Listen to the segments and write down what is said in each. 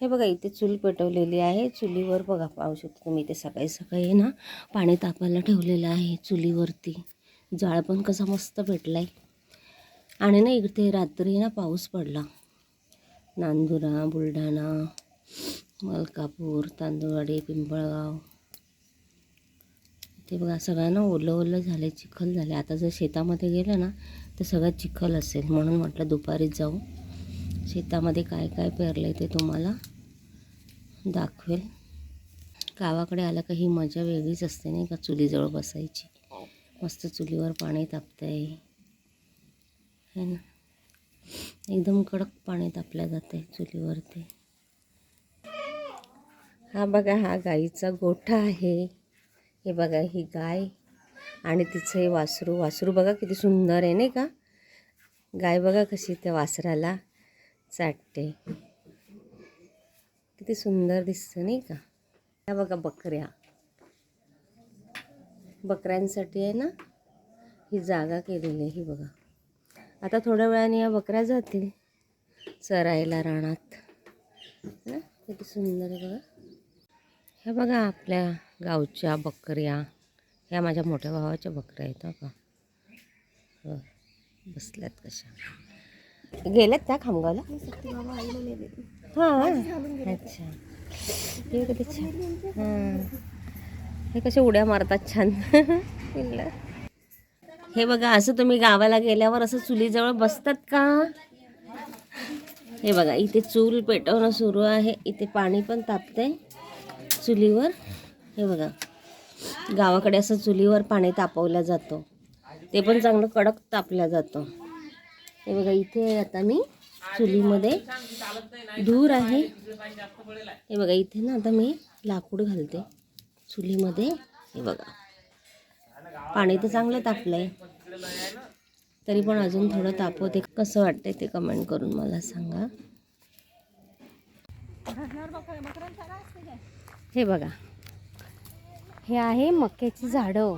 हे बघा इथे चूल पेटवलेली आहे. चुलीवर बघा पाहू शकतो तुम्ही इथे सकाळी सकाळी ना पाणी तापायला ठेवलेलं आहे चुलीवरती. जाळ पण कसा मस्त पेटला आहे आणि ना इकडे रात्री ना पाऊस पडला. नांदुरा बुलढाणा मलकापूर तांदूळवाडी पिंपळगाव. ते बघा सगळं ना ओलं ओलं झाले चिखल झाले आता जर शेतामध्ये गेलं ना तर सगळं चिखल असेल. म्हणून म्हटलं दुपारीच जाऊ. शेतामध्ये काय काय पेरलं ते तुम्हाला दाखवेल. गावाकडे आलं का ही मजा वेगळीच असते नाही का चुलीजवळ बसायची. मस्त चुलीवर पाणी तापतंय. है ना? एकदम कडक पाणी तापल्या जाते चुलीवरती. हा बघा हा गाईचा गोठा आहे. हे बघा ही गाय आणि तिचं हे वासरू. वासरू बघा किती सुंदर आहे नाही का? गाय बघा कशी त्या वासराला. चाटते किती सुंदर दिसतं नाही का? ह्या बघा बकऱ्या. बकऱ्यांसाठी आहे ना ही जागा केलेली आहे ही बघा. आता थोड्या वेळाने या बकऱ्या जातील चरायला रानात. ना? किती सुंदर आहे बघा. ह्या बघा आपल्या गावच्या बकऱ्या. ह्या माझ्या मोठ्या भावाच्या बकऱ्या आहेत का? हो, बसल्यात कशा. गेल्यात त्या खामगावला? हां. अच्छा. हे छान हां. हे कसे उड्या मारतात छान. हे बघा असं तुम्ही गावाला गेल्यावर असं चुलीजवळ बसतात का? हे बघा इथे चूल पेटवणं सुरू आहे. इथे पाणी पण तापतंय चुलीवर. हे बघा गावाकडे असं चुलीवर पाणी तापवलं जातं. ते पण चांगलं कडक तापलं जातं. हे बघा इथे आता मी चुलीमध्ये. धूर आहे. हे बघा इथे ना आता मी लाकूड घालते चुलीमध्ये. हे बघा. पाणी तर चांगलं तापलंय. तरी पण अजून थोडं तापवते. कसं वाटतंय ते कमेंट करून मला सांगा. हे बघा. हे आहे मक्याची झाडं.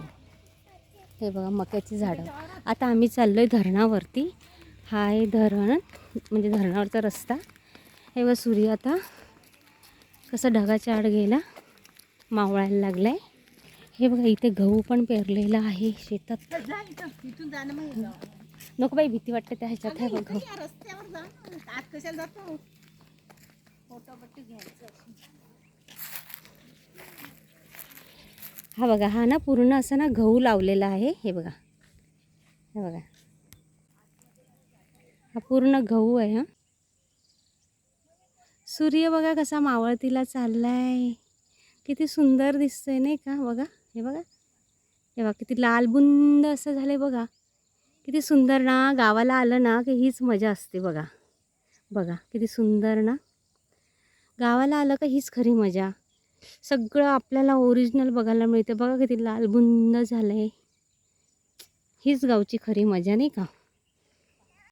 हे बघा मक्याची झाडं. आता आम्ही चाललो आहे धरणावरती. हा आहे धरण म्हणजे धरणावरचा रस्ता. हे बघा सूर्य आता कसं ढगाच्या आड गेला मावळायला लागला आहे हे बघा इथे गहू पण पेरलेला आहे शेतात. नको बाई भीती वाटते त्या ह्याच्यात. आहे बघ गहू. हा बघा हा ना पूर्ण असं ना गहू लावलेला आहे. हे बघा. हे बघा. हा पूर्ण गहू आहे हा. सूर्य बघा कसा मावळतीला चाललाय. किती सुंदर दिसतंय नाही का बघा. हे बघा. हे बघा किती लालबुंद असं असं आहे बघा. किती सुंदर ना गावाला आलं ना की हीच मजा असते बघा. बघा किती सुंदर ना. गावाला आलं का हीच खरी मजा. सगळं आपल्याला ओरिजिनल बघायला मिळते बघा किती लालबुंद झालं आहे हीच गावची खरी मजा नाही का?